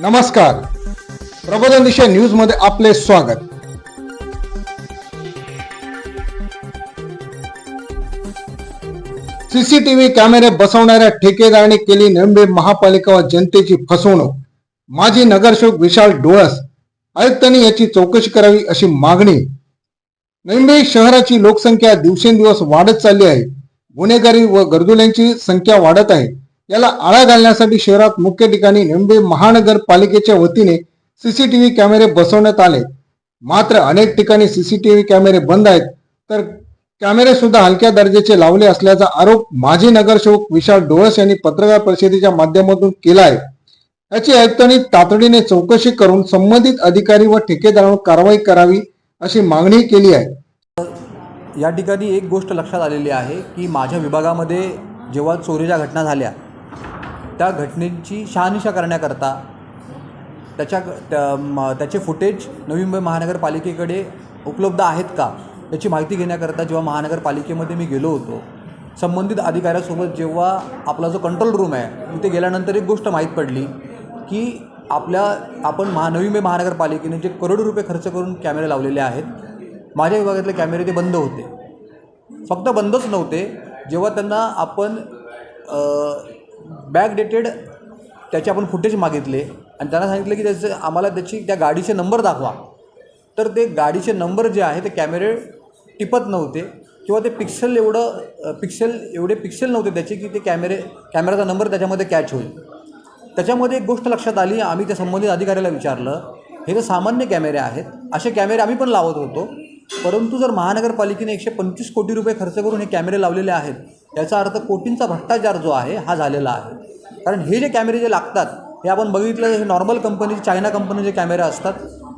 नमस्कार. प्रबोधन दिशा न्यूजमध्ये आपले स्वागत. सीसीटीव्ही कॅमेरे बसवणाऱ्या ठेकेदाराने केली नंबे महापालिका व जनतेची फसवणूक. माजी नगरसेवक विशाल डोळस आयुक्तांनी याची चौकशी करावी अशी मागणी. नंबे शहराची लोकसंख्या दिवसेंदिवस वाढत चालली आहे. गुन्हेगारी व गरजुल्यांची संख्या वाढत आहे. याला आळा घालण्यासाठी शहरात मुख्य ठिकाणी मुंबई महानगरपालिकेच्या वतीने सीसीटीव्ही कॅमेरे बसवण्यात आले. मात्र अनेक ठिकाणी सीसीटीव्ही कॅमेरे बंद आहेत. तर कॅमेरे सुद्धा हलक्या दर्जाचे लावले असल्याचा आरोप माजी नगरसेवक विशाल डोळस यांनी पत्रकार परिषदेच्या माध्यमातून केला आहे. याची आयुक्तांनी तातडीने चौकशी करून संबंधित अधिकारी व ठेकेदारांवर कारवाई करावी अशी मागणी केली आहे. या ठिकाणी एक गोष्ट लक्षात आलेली आहे की माझ्या विभागामध्ये जेव्हा चोरीच्या घटना झाल्या त्या घटनेची शहानिशा करण्याकरता त्याच्या त्या म- त्याचे फुटेज नवी मुंबई महानगरपालिकेकडे उपलब्ध आहेत का याची माहिती घेण्याकरता जेव्हा महानगरपालिकेमध्ये मी गेलो होतो संबंधित अधिकाऱ्यासोबत जेव्हा आपला जो कंट्रोल रूम आहे तिथे गेल्यानंतर एक गोष्ट माहीत पडली की आपल्या आपण महा नवी मुंबई महानगरपालिकेने जे करोडो रुपये खर्च करून कॅमेरे लावलेले आहेत माझ्या विभागातले कॅमेरे ते बंद होते. फक्त बंदच नव्हते जेव्हा त्यांना आपण बॅक डेटेड त्याचे आपण फुटेज मागितले. आणि त्यांना सांगितलं की त्याचं आम्हाला त्याची त्या गाडीचे नंबर दाखवा. तर ते गाडीचे नंबर जे आहे ते कॅमेरे टिपत नव्हते. किंवा ते पिक्सेल एवढं पिक्सेल एवढे पिक्सेल नव्हते त्याचे की ते कॅमेरे कॅमेराचा नंबर त्याच्यामध्ये कॅच होईल. त्याच्यामध्ये एक गोष्ट लक्षात आली आम्ही त्या संबंधित अधिकाऱ्याला विचारलं. हे तर सामान्य कॅमेरे आहेत असे कॅमेरे आम्ही पण लावत होतो. परंतु जर महानगरपालिकेने एकशे पंचवीस कोटी रुपये खर्च करून हे कॅमेरे लावलेले आहेत याचा अर्थ कोटींचा भ्रष्टाचार जो आहे हा झालेला आहे. कारण हे जे कॅमेरे जे लागतात हे आपण बघितलं हे नॉर्मल कंपनीचे चायना कंपनीचे कॅमेरे असतात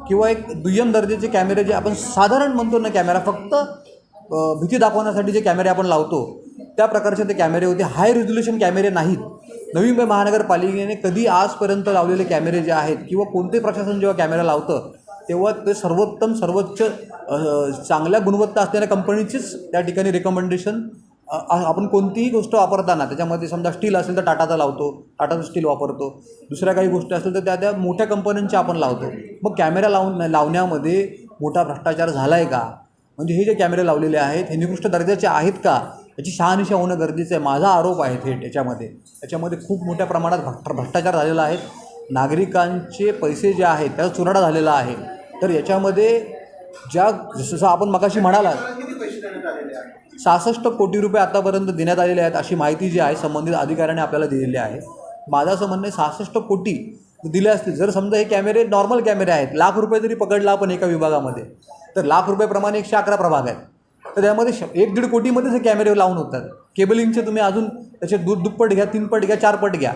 किंवा एक दुय्यम दर्जाचे कॅमेरे जे आपण साधारण म्हणतो ना कॅमेरा फक्त भीती दाखवण्यासाठी जे कॅमेरे आपण लावतो त्या प्रकारचे ते कॅमेरे होते. हाय रिझोल्युशन कॅमेरे नाहीत. नवी मुंबई महानगरपालिकेने कधी आजपर्यंत लावलेले कॅमेरे जे आहेत किंवा कोणते प्रशासन जेव्हा कॅमेरा लावतं तेव्हा ते सर्वोत्तम सर्वोच्च चांगल्या गुणवत्ता असलेल्या कंपनीचीच त्या ठिकाणी रेकमेंडेशन आपण कोणतीही गोष्ट वापरताना त्याच्यामध्ये समजा स्टील असेल तर टाटाचा लावतो टाटाचं स्टील वापरतो. दुसऱ्या काही गोष्टी असेल तर त्या त्या मोठ्या कंपन्यांच्या आपण लावतो. मग कॅमेरा लावून लावण्यामध्ये मोठा भ्रष्टाचार झाला आहे का? म्हणजे हे जे कॅमेरे लावलेले आहेत हे निकृष्ट दर्जाचे आहेत का? याची शहानिशा होणं गरजेचं आहे. माझा आरोप आहे थेट याच्यामध्ये याच्यामध्ये खूप मोठ्या प्रमाणात भ्रष्ट भ्रष्टाचार झालेला आहे. नागरिकांचे पैसे जे आहेत त्याचा चुराडा झालेला आहे. तर याच्यामध्ये ज्या जसं आपण मगाशी म्हणालात सहासष्ट कोटी रुपये आतापर्यंत देण्यात आलेले आहेत अशी माहिती जी आहे संबंधित अधिकाऱ्याने आपल्याला दिलेली आहे. माझा समन्वय सहासष्ट कोटी दिले असतील जर समजा हे कॅमेरे नॉर्मल कॅमेरे आहेत लाख रुपये जरी पकडला आपण एका विभागामध्ये तर लाख रुपयेप्रमाणे एकशे अकरा प्रभाग आहेत. तर त्यामध्ये श एक दीड कोटीमध्येच हे कॅमेरे लावून होतात. केबलिंगचे तुम्ही अजून त्याचे दु दुप्पट घ्या तीनपट घ्या चारपट घ्या.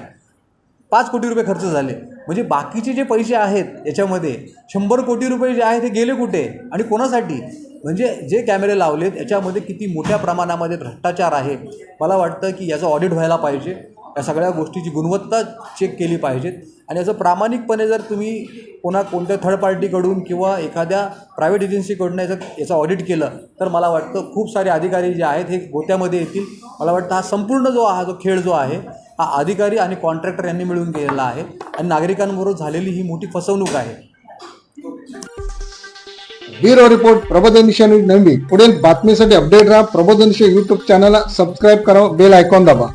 पाच कोटी रुपये खर्च झाले. म्हणजे बाकीचे जे पैसे आहेत याच्यामध्ये शंभर कोटी रुपये जे आहेत ते गेले कुठे? आणि कोणासाठी? म्हणजे जे कॅमेरे लावलेत याच्यामध्ये किती मोठ्या प्रमाणामध्ये भ्रष्टाचार आहे? मला वाटतं की याचं ऑडिट व्हायला पाहिजे. या सगळ्या गोष्टीची गुणवत्ता चेक केली पाहिजेत आणि याचं प्रामाणिकपणे जर तुम्ही कोणा कोणत्या थर्ड पार्टीकडून किंवा एखाद्या प्रायव्हेट एजन्सीकडून याचं याचं ऑडिट केलं तर मला वाटतं खूप सारे अधिकारी जे आहेत हे गोत्यामध्ये येतील. मला वाटतं हा संपूर्ण जो हा जो खेळ जो आहे हा अधिकारी आणि कॉन्ट्रॅक्टर यांनी मिळून केलेला आहे. आणि नागरिकांबरोबर झालेली ही मोठी फसवणूक आहे. ब्युरो रिपोर्ट प्रबोधन दिशा न्यूज नवी. पुढील बातमीसाठी अपडेट राहा. प्रबोधन दिशा युट्यूब चॅनलला सबस्क्राईब करा बेल आयकॉन दाबा.